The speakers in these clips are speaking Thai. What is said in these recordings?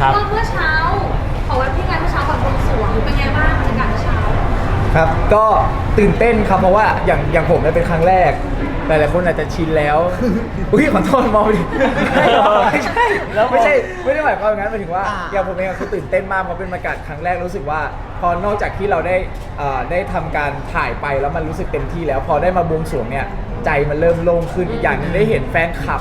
ครับ ก็เมื่อเช้าขอวันที่งานเมื่อเช้าก่อนบวงสรวงเป็นไงบ้างบรรยากาศเมื่อเช้าครับ ก็ตื่นเต้นครับเพราะว่าอย่างอย่างผมเนี่ยเป็นครั้งแรก หลายๆคนอาจจะชินแล้ว อุ้ยขอโทษมองไปดิไม่ใช่แล้วมองไม่ใช่ไม่ได้หมายความอย่างนั้นหมายถึงว่าอ่า อย่างผมเองอะคือตื่นเต้นมากเพราะเป็นบรรยากาศครั้งแรกรู้สึกว่า พอนอกจากที่เราได้เอ่อได้ทำการถ่ายไปแล้วมันรู้สึกเต็มที่แล้ว พอได้มาบวงสรวงเนี่ยใจมันเริ่มโล่งขึ้นอีกอย่างหนึงได้เห็นแฟนคลับ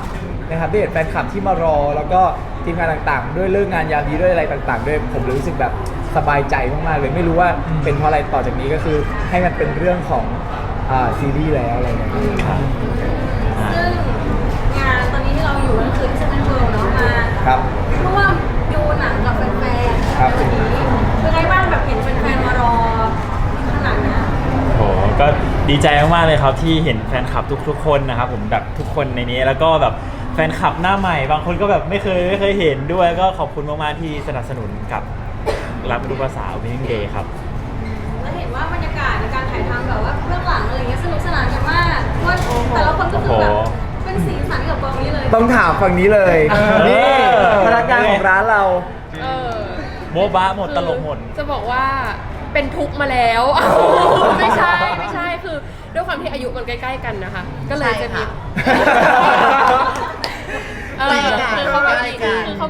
นะครับได้เห็นแฟนคลับที่มารอ แล้วก็ทีมงานต่างๆ ด้วยเลิกงานยามดีด้วยอะไรต่าง ๆ ด้วยผมรู้สึกแบบสบายใจมากๆเลยไม่รู้ว่าเป็นเพราะอะไรต่อจากนี้ก็คือให้มันเป็นเรื่องของอ่าซีรีส์แล้วอะไรเงี้ยครับซึ่งงานตอนนี้ที่เราอยู่ก็คือที่เซนทรัลเวิลด์เนาะมาครับร่วมดูหนังกับแฟนๆครับในวันนี้เป็นไงบ้างแบบเห็นแฟนๆมารอขนาดเนี้ย โหก็ดีใจมากๆเลยครับที่เห็นแฟนคลับทุกๆคนนะครับผมแบบทุกคนในนี้แล้วก็แบบ แฟนคลับหน้าใหม่ บางคนก็แบบไม่เคยไม่เคยเห็นด้วยก็ขอบคุณมากๆที่สนับสนุนกับรับรู้ภาษา Winning Day ครับ แล้วเห็นว่าบรรยากาศในการถ่ายทำแบบว่าเบื้องหลังอะไรเงี้ยสนุกสนานกันมากว่าแต่ละคนก็คือแบบโอ้โหเป็นสีสันกับกองนี้เลยต้องถามฝั่งนี้เลยเออ นี่พนักงานของร้านเรา เออโบ๊ะบ้าหมดตลกหมด จะบอกว่าเป็นทุกข์มาแล้ว ไม่ใช่ไม่ใช่คือด้วยความที่อายุมันใกล้ ๆ กันนะคะ ก็เลยจะมีเอ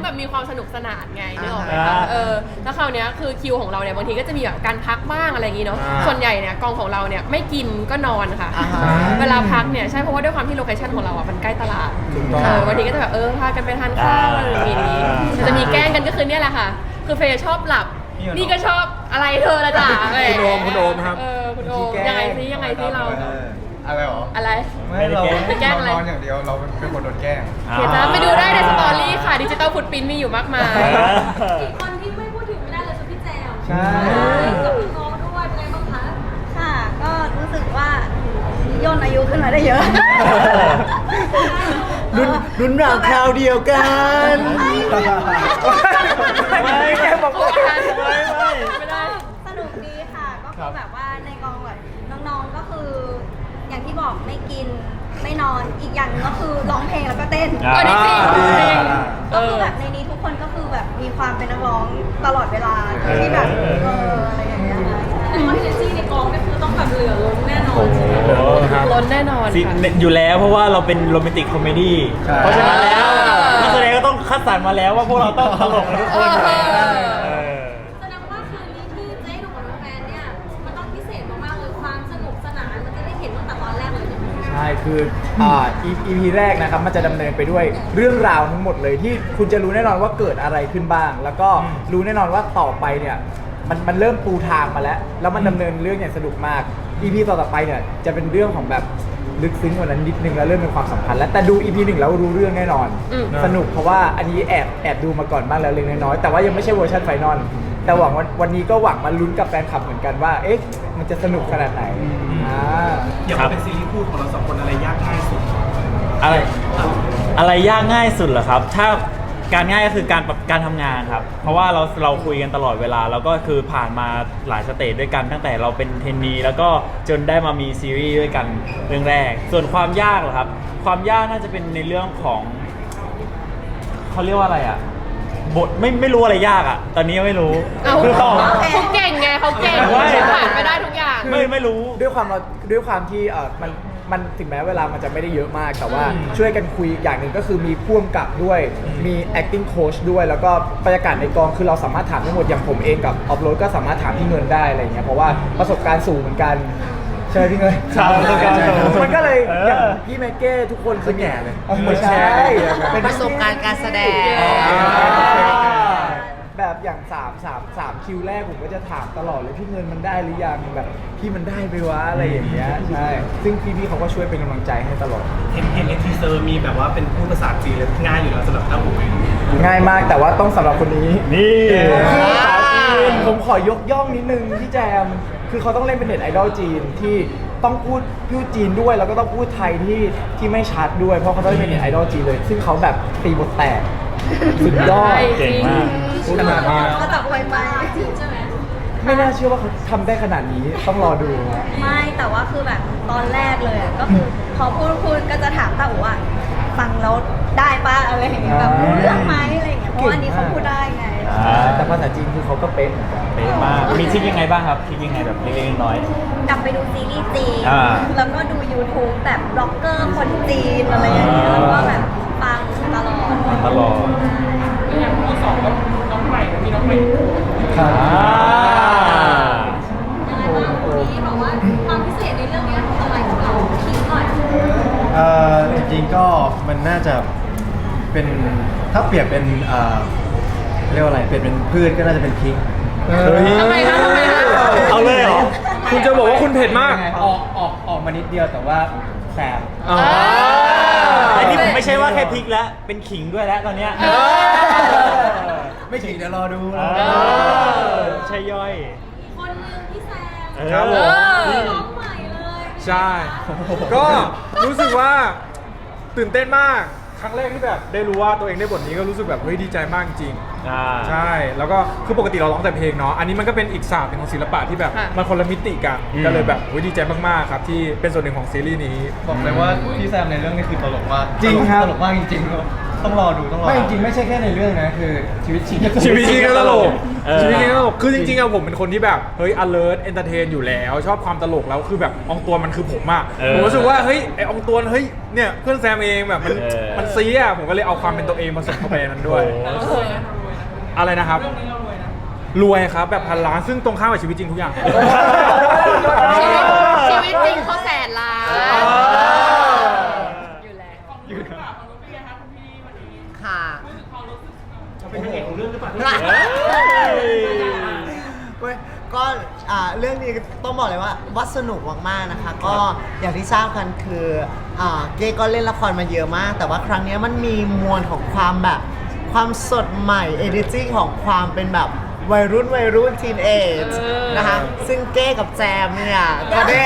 แบบมีความสนุกสนานไงนึกออกไหมอ่าคะเออแล้วคราวเนี้ยคือคิวของเราเนี่ยบางทีก็จะมีแบบการพักบ้างอะไรอย่างงี้เนาะอ่าส่วนใหญ่เนี่ยกองของเราเนี่ยไม่กินก็นอนค่ะ อ่าฮะเวลาพักเนี่ยใช่เพราะว่าด้วยความที่โลเคชั่นของเราอะมันใกล้ตลาดถูกต้อง เออบางทีก็จะแบบเออพากันไปทานข้าวอะไรอย่างงี้อ่าจะมีแกล้งกันก็คือเนี่ยแหละค่ะ คือเฟย์ชอบหลับ นี่ก็ชอบอะไรเธอละจ้ะแหคุณโอมคุณโอมครับ เออคุณโอมแกล้งยังไงซิยังไงซิเราอะไรหรออะไร ไม่ได้แกล้งไปแกล้งอะไรนอนอย่างเดียวเราเป็นคนโดนแกล้งเดี๋ยวจะไปดูได้ในสตอรี่ค่ะดิจิตอลฟุตปินมีอยู่มากมายอีกคนที่ไม่พูดถึงไม่ได้เลยคือพี่แจวใช่ กับพี่น้องด้วยเป็นไงบ้างคะค่ะ ก็รู้สึกว่าย่นอายุขึ้นมาได้เยอะ รุ่นรุ่นราวคราวเดียวกัน ไม่แกบอกว่าไม่ไม่ ไม่ได้ สนุกดีค่ะ ก็คือแบบว่าในกองแบบน้องๆ ก็คือ อย่างที่บอกไม่กินไม่นอนอีกอย่างหนึงก็คือร้องเพลงแล้วก็เต้นอ่าอันนี้จริงจริงเอก็คืออ แบบในนี้ทุกคนก็คือแบบมีความเป็นนักร้องตลอดเวลาโดยที่แบบเอออะไรอย่างเงี้ยค่ะแต่ว่าเอเนจีในกองนี่คือต้องแบบเหลือล้นแน่นอนโอ้โหล้นแน่นอนสิค่ะ อยู่แล้วเพราะว่าเราเป็นโรแมนติกคอมเมดี้ ใช่ เพราะฉะนั้นแล้วเออนักแสดงก็ต้องคัดสรรมาแล้วว่าพวกเราต้องตลกกันทุกคนเออ เออแส ช่ไหมใช่คืออ่า EP แรกนะครับมันจะดำเนินไปด้วยเรื่องราวทั้งหมดเลยที่คุณจะรู้แน่นอนว่าเกิดอะไรขึ้นบ้าง แล้วก็รู้แน่นอนว่าต่อไปเนี่ยมันมันเริ่มปูทางมาแล้ว แล้วมันดำเนินเรื่องอย่างสนุกมาก EP ต่อๆไปเนี่ยจะเป็นเรื่องของแบบลึกซึ้งกว่านั้นนิดนึงแล้วเริ่มเป็นความสัมพันธ์แล้วแต่ดู EP หนึ่งแล้วรู้เรื่องแน่นอน อืม สนุกเพราะว่าอันนี้แอบแอบดูมาก่อนบ้างแล้วเล็กน้อยๆแต่ว่ายังไม่ใช่เวอร์ชันไฟนอลแต่หวังวันวันนี้ก็หวังมาลุ้นกับแฟนคลับเหมือนกันว่าเอ๊ะ มันจะสนุกขนาดไหนอ่าอย่างครัมาบเป็นซีรีส์คู่ของเราสองคนอะไรยากง่ายสุดอะไรอะไรยากง่ายสุดเหรอครับ ถ้าการง่ายก็คือการปรับการทำงานครับ เพราะว่าเราเราคุยกันตลอดเวลา แล้วก็คือผ่านมาหลายสเตจด้วยกันตั้งแต่เราเป็นเทรนนีแล้วก็จนได้มามีซีรีส์ด้วยกันเรื่องแรก ส่วนความยากเหรอครับ ความยากน่าจะเป็นในเรื่องของเขาเรียกว่าอะไรอะ บทไม่ไม่รู้อะไรยากอะ ตอนนี้ยังไม่รู้เอาคือตอบ เขาเก่งไงเขาเก่งไม่เขาผ่านไปได้ทุกอย่าง ไม่ไม่รู้ ด้วยความเราด้วยความที่เออมันมันถึงแม้เวลามันจะไม่ได้เยอะมากแต่ว่าช่วยกันคุยอย่างหนึ่งก็คือมีพ่วงกับด้วย มี acting coach ด้วย แล้วก็บรรยากาศในกองคือเราสามารถถามได้หมดอย่างผมเองกับออฟโรดก็สามารถถามพี่เงินได้อะไรอย่างเงี้ยเพราะว่าประสบการณ์สูงเหมือนกัน ใช่ไหมพี่เงินใช่ประสบการณ์สูงมันก็เลยเออออย่างพี่แม็กเก้ทุกคนคือแก่เลยออไม่ใช่เป็นประสบการณ์การแสดงแบบอย่างสามสามสามคิวแรกผมก็จะถามตลอดเลยพี่เงินมันได้หรือยังแบบพี่มันได้ไปวะอะไรอย่างเงี้ยใช่ซึ่งพี่ๆเขาก็ช่วยเป็นกำลังใจให้ตลอด เห็นเห็นในทีเซอร์มีแบบว่าเป็นผู้ภาษาจีนเลยง่ายอยู่แล้วสำหรับเต้าหูเองง่ายมากแต่ว่าต้องสำหรับคนนี้นี่คือสาวจีน ผมขอยกย่องนิดนึงพี่แจม คือเขาต้องเล่นเป็นเน็ตไอดอลจีนที่ต้องพูดพูดจีนด้วย แล้วก็ต้องพูดไทยที่ที่ไม่ชัดด้วย เพราะเขาต้องเล่นเป็นเน็ตไอดอลจีนเลย ซึ่งเขาแบบตีบทแตกสุดยอดใช่เก่งมากขนาดนี้แล้วก็จับไปไปจริงใช่ไหม ไม่น่าเชื่อว่าเขาทำได้ขนาดนี้ต้องรอดูไม่แต่ว่าคือแบบตอนแรกเลยอะก็คือพอพูดพูดก็จะถามตาอูว่าฟังแล้วได้ปะอะไรอย่างเงี้ยแบบรู้เรื่องไหมอะไรอย่างเงี้ยเพราะว่าอันนี้เขาพูดได้ไง อ่าแต่ภาษาจีนคือเขาก็เป๊ะเหมือนกันเป็นมาก มีทริคยังไงบ้างครับทริคยังไงแบบเล็กๆน้อย กลับไปดูซีรีส์จีน อ่าแล้วก็ดู YouTube แบบบล็อกเกอร์คนจีนอะไรอย่างเงี้ย อ่า แล้วก็แบบฟังตลอด ๆตลอดอย่างที่สองก็น้องใหม่มีน้องใหม่อ่ายังไงบ้างวันนี้บอกว่าความพิเศษในเรื่องเนี้ยคืออะไรของเราคิดหน่อยเอ่อจริงๆก็มันน่าจะเป็นถ้าเปรียบเป็นเอ่อ เรียกว่าอะไรเปรียบเป็นพืชก็น่าจะเป็นพริก ทำไมคะทำไมคะ เอาเลยเหรอ คุณจะบอกว่าคุณเผ็ดมาก ออกออกออกมานิดเดียวแต่ว่าแสบอ๋อ อันนี้ผมไม่ใช่ว่าแค่พริกแล้ว เป็นขิงด้วยแล้วตอนเนี้ยเออ ไม่ถึงเดี๋ยวรอดูเออใช่ย่อย คนหนึงพี่แซมครับผม เออน้องใหม่เลยใช่ ก็รู้สึกว่าตื่นเต้นมาก ครั้งแรกที่แบบได้รู้ว่าตัวเองได้บทนี้ก็รู้สึกแบบเฮ้ยดีใจมากจริง อ่า ใช่ แล้วก็คือปกติเราร้องแต่เพลงเนาะ อันนี้มันก็เป็นอีกศาสตร์หนึ่งของศิลปะที่แบบค่ะ มันคนละมิติกัน อืม ก็เลยแบบเฮ้ยดีใจมากๆครับที่เป็นส่วนหนึ่งของซีรีส์นี้ บอกเลยว่าพี่แซมในเรื่องนี้คือตลกมากจริงครับ ตลกมากจริงๆ ต้องรอดูต้องรอไม่ไม่จจริริงงๆไม่ใช่แค่ในเรื่องนะคือชีวิตจริงชีวิตจริงก็ตลกเออ ชีวิตจริงก็ตลก คือจริงๆอะผมเป็นคนที่แบบเฮ้ย alert entertain อยู่แล้ว ชอบความตลกแล้วคือแบบอองตัวมันคือผมอะเออผมรู้สึกว่าเฮ้ยไออองตัวเฮ้ยเนี่ยเพื่อนแซมเองแบบมันเออ มันซีอะผมก็เลยเอาความเป็นตัวเองมาใส่เข้าไปในนั้นด้วย โอ้โห อะไรนะครับ รวยครับแบบพันล้านซึ่งตรงข้ามกับชีวิตจริงทุกอย่าง ชีวิตชีวิตจริงเขาแสนล้านอ๋ออยู่แล้วค่ะเป็นนางเอกของเรื่องหรือเปล่าเว้ยก็อ่าเรื่องนี้ต้องบอกเลยว่าว่าสนุกมากๆนะคะ ก็อย่างที่ทราบกันคืออ่าเก้ก็เล่นละครมาเยอะมาก แต่ว่าครั้งเนี้ยมันมีมวลของความแบบ ความสดใหม่เอเนจีของความเป็นแบบวัยรุ่นวัยรุ่นทีนเอจเออนะคะ ซึ่งเก้กับแจมเนี่ยก็ได้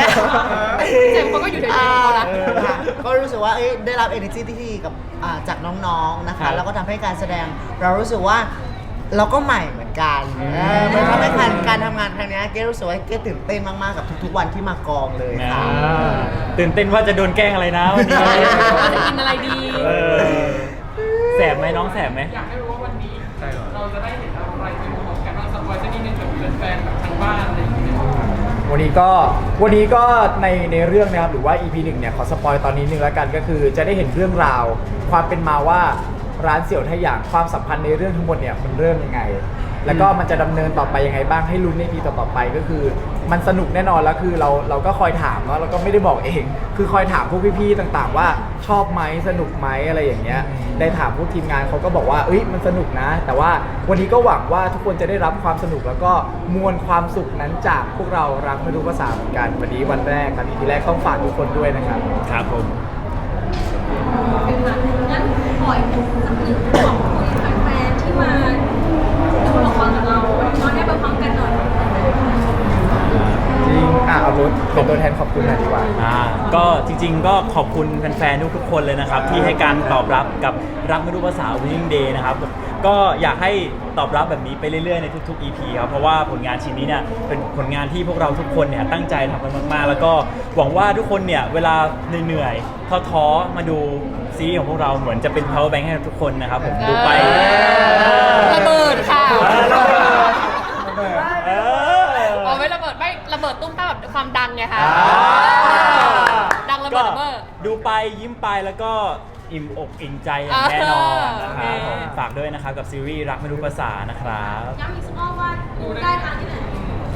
แจมเขาก็อยู่ในนี้เขานะเออค่ะก็รู้สึกว่าเอ้ยได้รับ energy ที่ดีกับอ่าจากน้องๆนะครัคะบแล้วก็ทำให้การแสดงเรารู้สึกว่าเราก็ใหม่เหมือนกันเออมันทำให้การการทำงานครั้งเนี้ยเก้รู้สึกว่าเก้ตื่นเต้นมากๆกับทุกๆวันที่มากองเลยอ่าค่ะตื่นเต้นว่าจะโดนแกล้งอะไรนะวันนี้ว่าจะกินอะไรดีเออแสบไหมน้องแสบไหม อยากให้รู้ว่าวันนี้เราจะได้เห็นอะไรเป็นของกันบ้างสปอยสักนิดนึงกับแฟนๆแบบทางบ้านอะไรอย่างเงี้ยวันนี้ก็วันนี้ก็ในในเรื่องนะครับหรือว่า EP หนึ่งเนี่ยขอสปอยตอนนี้นึงแล้วกันก็คือจะได้เห็นเรื่องราว ความเป็นมาว่าร้านเสี่ยวไทยอย่างความสัมพันธ์ในเรื่องทั้งหมดเนี่ยมันเริ่มยังไง แล้วก็มันจะดำเนินต่อไปยังไงบ้างให้ลุ้นใน EP ต่อๆไปก็คือ มันสนุกแน่นอนแล้วคือเราเราก็คอยถามเนาะเราก็ไม่ได้บอกเอง คือคอยถามพวกพี่ๆต่างๆ ว่าชอบไหมสนุกไหมอะไรอย่างเงี้ยได้ถามพวกทีมงานเขาก็บอกว่าเอ้ยมันสนุกนะ แต่ว่าวันนี้ก็หวังว่าทุกคนจะได้รับความสนุกแล้วก็มวลความสุขนั้นจากพวกเรารักไม่รู้ภาษาเหมือนกันวันนี้วันแรกครับ EP แรกต้องฝากทุกคนด้วยนะครับ ครับผมงั้นขออีกสักหนึ่งขอบคุณแฟนๆที่มาดูละครกับเราตอนนี้ไปพร้อมกันหน่อย จริง อะ เอารถเป็นตัวแทนขอบคุณหน่อยดีกว่า อ่าก็จริงๆก็ขอบคุณแฟนๆทุกๆคนเลยนะครับ ที่ให้การตอบรับกับรักไม่รู้ภาษา Winning Day นะครับก็อยากให้ตอบรับแบบนี้ไปเรื่อยๆในทุกๆ EP ครับเพราะว่าผลงานชิ้นนี้เนี่ยเป็นผลงานที่พวกเราทุกคนเนี่ยตั้งใจทำกันมากๆ แล้วก็หวังว่าทุกคนเนี่ยเวลาเหนื่อยๆท้อๆมาดูซีรีส์ของพวกเราเหมือนจะเป็น power bank ให้ทุกคนนะครับผมดูไป ระเบิดค่ะ เออ เอาไม่ระเบิดไม่ ระเบิดตุ้มตามแบบความดังไงคะอ่า ดังระเบิดระเบิดก็ดูไปยิ้มไปแล้วก็อิ่มอกอิ่มใจอย่างแน่นอนนะครับผมฝากด้วยนะครับกับซีรีส์รักไม่รู้ภาษานะครับ ย้ำอีกสักรอบว่าดูได้ทางที่ไหน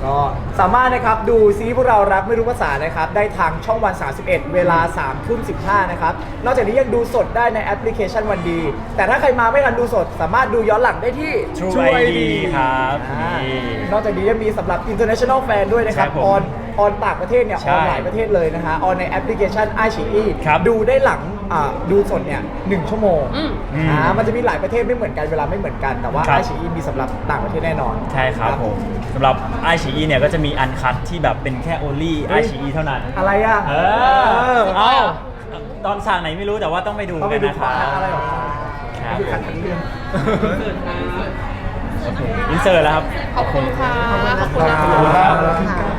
ก็สามารถนะครับดูซีรีส์พวกเรารักไม่รู้ภาษานะครับได้ทางช่องวัน 31 เวลา3ทุ่ม15นะครับนอกจากนี้ยังดูสดได้ในแอปพลิเคชันวันดี แต่ถ้าใครมาไม่ทันดูสด สามารถดูย้อนหลังได้ที่ True ID ครับอ่านี่ นอกจากนี้ยังมีสำหรับ international fan ด้วยนะครับใช่ผม ออน ออนต่างประเทศเนี่ยใช่ออนหลายประเทศเลยนะฮะออนในแอปพลิเคชัน i อ e ครับดูได้หลังอ่าดูสดเนี่ยหนึ่งชั่วโมงอืมอ่ามันจะมีหลายประเทศไม่เหมือนกันเวลาไม่เหมือนกันแต่ว่าครับ i อ e มีสำหรับต่างประเทศแน่นอน ใช่ครับผมสำหรับไอชีอีเนี่ยก็จะมีอันคัดที่แบบเป็นแค่ only เฮ้ไอยชีอีเท่านั้น อะไรอะเออ เอาตอนฉากไหนไม่รู้แต่ว่าต้องไปดูต้องไปกันดูนะคขอรังบอะไรหรอครับคือขัดทั้งเรื่อง อินเสิร์ตแล้วครับ ขอบคุณค่ะ ขอบคุณนะขอบคุณครัคะบมา